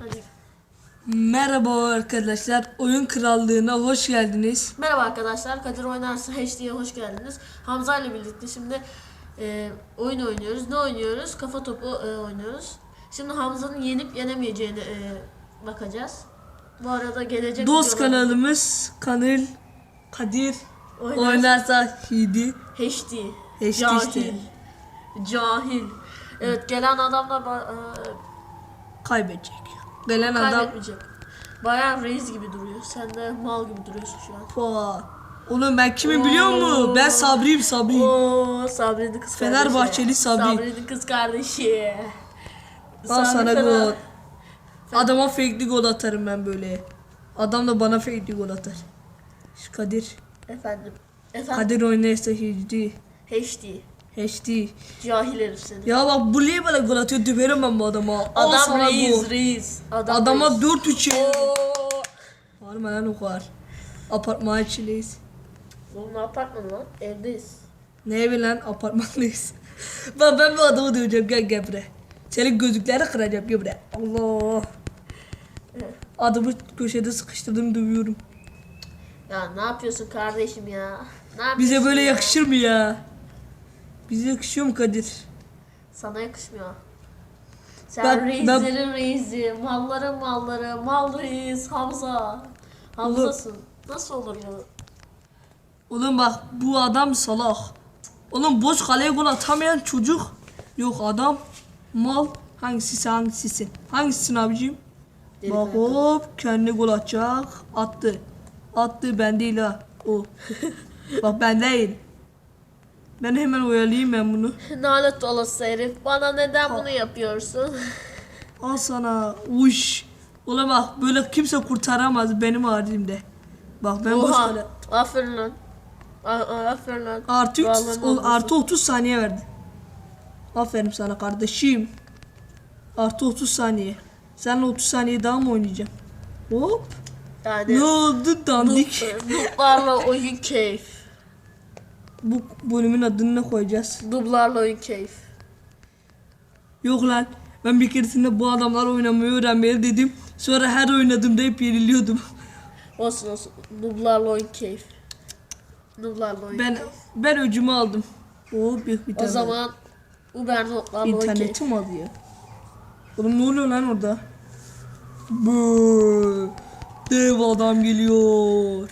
Hadi. Merhaba arkadaşlar. Oyun Krallığı'na hoş geldiniz. Merhaba arkadaşlar. Kadir Oynarsın HD'ye hoş geldiniz. Hamza ile birlikte şimdi e, oyun oynuyoruz. Ne oynuyoruz? Kafa topu e, oynuyoruz. Şimdi Hamza'nın yenip yenemeyeceğine e, bakacağız. Bu arada gelecek Dost videolar- kanalımız Kanıl Kadir Oynarsın. oynarsa Hidi. HD. HD Cahil. işte. Cahil. Evet gelen adamlar ba- e, Kaybedecek. Gelen adam kaybetmeyecek. Bayağı reis gibi duruyor. Sen de mal gibi duruyorsun şu an. Pua. Oğlum ben kimi biliyor musun? Ben Sabri'yim Sabri. Oo, Sabri'nin kız kardeşi. Fenerbahçeli Sabri. Sabri'nin kız kardeşi. Al sana Sabri gol. Fener- Adama fake'li gol atarım ben böyle. Adam da bana fake'li gol atar. Şu Kadir. Efendim. Efendim. Kadir oynarsa Hidi. HD. HD. Cahil herif seni. Ya bak bu niye bana gol atıyor? Döverim ben bu adama. Al Adam sana reis gol. reis. Adam Adama reis. 4-3 ye. Oo. Var mı lan o kadar? Apartman içindeyiz. Oğlum ne apartmanı lan? Evdeyiz. Ne evi lan? Apartmandayız. Bak ben bu adamı döveceğim. Gel gel buraya. Senin gözlükleri kıracağım. Gel buraya. Allah. Adamı köşede sıkıştırdım dövüyorum. Ya ne yapıyorsun kardeşim ya? Ne yapıyorsun Bize böyle ya? yakışır mı ya? Bize yakışıyor mu Kadir? Sana yakışmıyor. Sen Ben- reislerin reisi, malların malları, mal reis, Hamza. Hamzasın. Nasıl olur bu? Oğlum bak bu adam salak. Oğlum boş kaleye gol atamayan çocuk. Yok adam mal. Hangisi hangisisin? Hangisisin abicim? Deli Bak kanka. hop kendi gol atacak. Attı. Attı ben değil ha. O. Bak ben değil. Ben hemen oyalayayım ben bunu. Nalet olası herif. Bana neden bunu yapıyorsun? Al sana. Uş. Oğlum bak böyle kimse kurtaramaz benim haricimde. Bak ben boş Oha. kale. Aferin lan. A- a- Aferin lan. Artı, üç- o- artı 30 saniye verdi. Aferin sana kardeşim. Artı 30 saniye. Seninle 30 saniye daha mı oynayacağım? Hop. Yani Ne oldu dandik? dublarla oyun keyif. Bu bölümün adını ne koyacağız? Dublarla oyun keyif. Yok lan. Ben bir keresinde bu adamlar oynamayı öğrenmeye dedim. Sonra her oynadığımda hep yeniliyordum. Olsun olsun. Dublarla oyun keyif. Dublarla oyun Ben keyif. ben öcümü aldım. Oo bir, bir O tane. zaman Uber notlarla oyun keyif. İnternetim alıyor. Oğlum ne oluyor lan orada? Bu dev adam geliyor.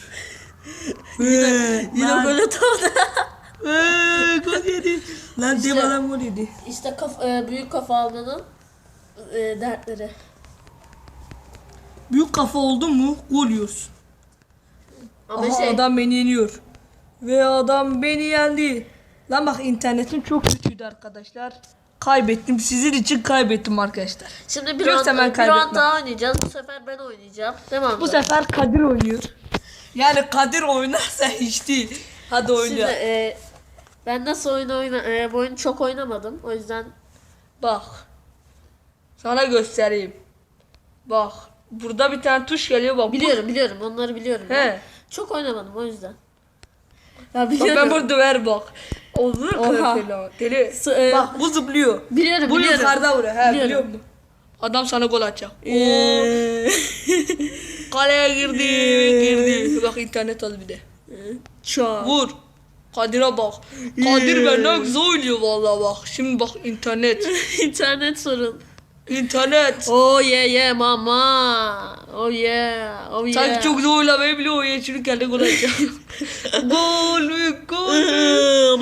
Yine lan, böyle tadı. Lan İşte- adam gol yedi. işte kaf e, büyük kafa almanın e, dertleri. Büyük kafa oldu mu gol yiyorsun. Ama Aha şey adam beni yeniyor. Ve adam beni yendi. Lan bak internetim çok kötüydü arkadaşlar. Kaybettim. Sizin için kaybettim arkadaşlar. şimdi bir Yoksa ben bir round daha oynayacağız. Bu sefer ben oynayacağım. Mi Bu sefer Kadir oynuyor. Yani Kadir oynarsa hiç değil. Hadi oyna. Şimdi e, ben nasıl oyun oyna e, bu oyunu çok oynamadım. O yüzden Bak. Sana göstereyim. Bak. Burada bir tane tuş geliyor bak. Bu- biliyorum biliyorum onları biliyorum. He. Ben. Çok oynamadım o yüzden. Ya Bak biliyorum. ben burada ver bak. Olur Oha. falan. Deli. S- e, bak bu zıplıyor. Biliyorum Bu biliyorum. yukarıda vuruyor. He Biliyorum. biliyor musun? Adam sana gol atacak. Eee. kaleye girdi girdi. Bak internet al bir de. Çok. Vur. Kadir'e bak. Kadir benden güzel oynuyor vallahi bak. Şimdi bak internet. İnternet sorun. İnternet. Oh yeah yeah mama. Oh yeah. Oh yeah. Sanki çok güzel oynamayı biliyor. O yeşillik geldi gol atacak. gol mü? Gol?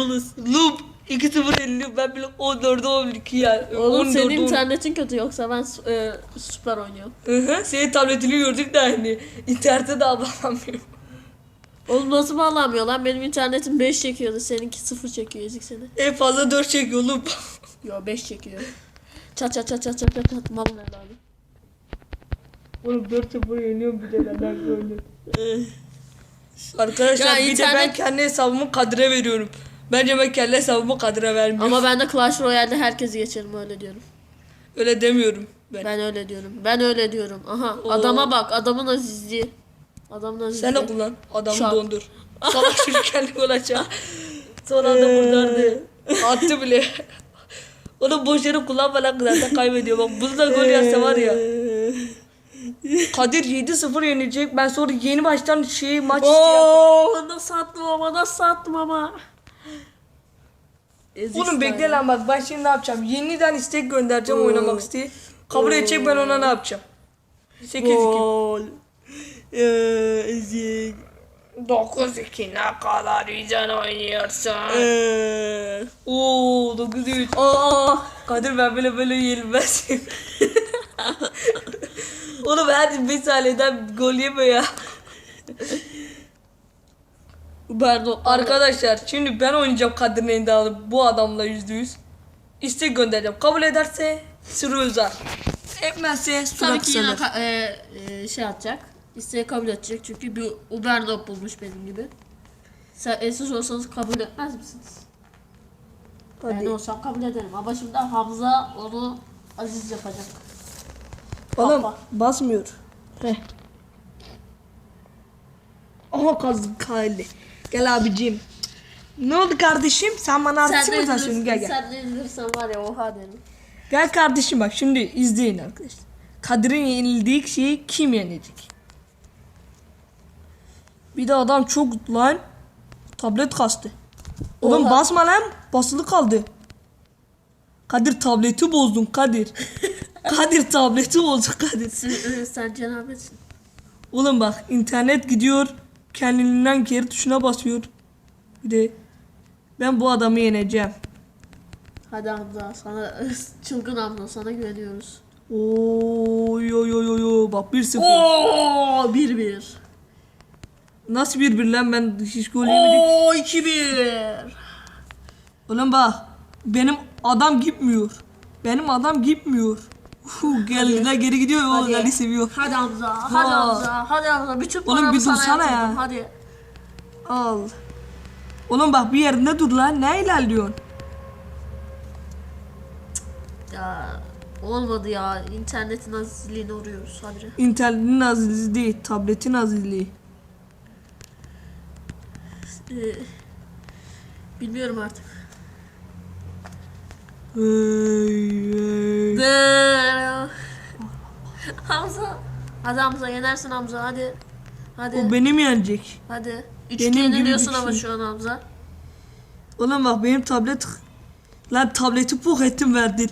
Loop. 2-0 yeniliyor. Ben bile 14'e 12 yani. Oğlum 14'e senin 10. internetin kötü yoksa ben e, süper oynuyorum. Hı hı. Senin tabletini gördük de hani. İnternete de bağlanmıyor. Oğlum nasıl bağlanmıyor lan? Benim internetim 5 çekiyordu. Seninki 0 çekiyor ezik seni. En fazla 4 çekiyor loop. Yo 5 çekiyor. Çat çat çat çat çat çat çat mal evladım. Oğlum 4-0 yeniyorum bir de benden oynuyor. Arkadaşlar Ya bir de ben internet- kendi hesabımı Kadir'e veriyorum. Bence ben kendi hesabımı Kadir'e vermiyorum. Ama ben de Clash Royale'de herkesi geçerim öyle diyorum. Öyle demiyorum ben. Ben öyle diyorum. Ben öyle diyorum. Aha adama bak adamın azizliği. Azizliği. Sen de kullan. Adamı Şak. dondur. Salak çocuk kendi gol atacak. Sonra adam kurtardı. Attı bile. Onu boş yere kullanma lan zaten kaybediyor. Bak bunu da gol yerse var ya. Kadir 7-0 yenecek. Ben sonra yeni baştan şey maç. Oo, nasıl attım ama nasıl attım ama. Ezik Oğlum bekle sayı. lan bak ben şimdi ne yapacağım? Yeniden istek göndereceğim oynamak isteği. Kabul edecek ben ona ne yapacağım? 8 2. Gol. Ee, ezik. 9 2 ne kadar güzel oynuyorsun. Ee, Oo 9 3. Aa. Kadir ben böyle böyle yenilmezim. Oğlum her 5 saniyeden gol yeme ya. Pardon. Arkadaşlar şimdi ben oynayacağım Kadir'in elinde alıp bu adamla yüzde yüz. İstek göndereceğim. Kabul ederse sıra uzar. Etmezse suda Tabii ki yine ka- e, e, şey atacak. İsteği kabul edecek çünkü bir Uberdop bulmuş benim gibi. Sen e, siz olsanız kabul etmez misiniz? Ben Hadi. olsam kabul ederim ama şimdi Hamza onu aziz yapacak. Oğlum Baba. basmıyor. Heh. Aha kazık kaldı. Gel abicim. Ne oldu kardeşim? Sen bana artist mi taşıyorsun? Gel gel. Sen de izlersen var ya oha derim. Gel kardeşim bak şimdi izleyin arkadaşlar. Kadir'in yenildiği şeyi kim yenecek? Bir de adam çok lan tablet kastı. Oğlum Oha. basma lan basılı kaldı. Kadir tableti bozdun Kadir. Kadir tableti bozdun Kadir. Sen, e, sen cenabetsin. Oğlum bak internet gidiyor kendinden geri tuşuna basıyor. Bir de ben bu adamı yeneceğim. Hadi Hamza sana çılgın Hamza sana güveniyoruz. Oy oy oy oy oy bak 1-0. Oo 1-1. Nasıl bir bir lan ben hiç gol yemedik. Oo 2-1. Oğlum bak benim adam gitmiyor. Benim adam gitmiyor. Hu geldiler geri gidiyor o Hadi. Ali seviyor. Hadi Hamza, hadi Ha. Hamza, hadi Hamza. Bütün Oğlum paramı bir sana dursana ya. yatırdım, Hadi. Al. Oğlum bak bir yerinde dur lan ne ilerliyorsun? Ya olmadı ya. İnternetin azizliğine uğruyoruz. Hadi. İnternetin azizliği değil tabletin azizliği. Ee, bilmiyorum artık. Hamza. Hadi Hamza yenersin Hamza hadi. Hadi. O beni mi yenecek? hadi. Üç benim gibi yeniliyorsun ama şey. şu an Hamza. Oğlum bak benim tablet... Lan tableti pok ettim verdin.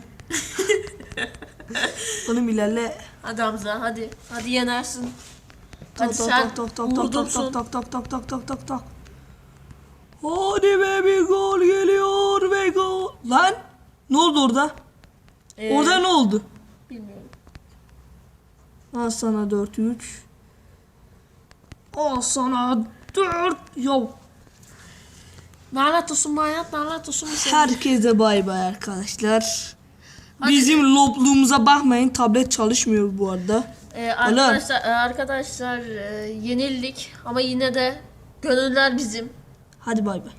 Oğlum ilerle. Hadi Hamza hadi. Hadi yenersin. Hadi Tak, sen tak, tak, tak, tak, tak, vurdursun. tak, tak, tak, tak, tak, tak, ne oldu orada? Ee, Orada ne oldu? Bilmiyorum. Al sana 4-3. Al sana 4. Ya Lanet olsun manyak lanet olsun şey. herkese bay bay arkadaşlar. Hadi. Bizim lobluğumuza bakmayın. Tablet çalışmıyor bu arada. Ee, arkadaşlar, arkadaşlar e, yenildik ama yine de gönüller bizim. Hadi bay bay.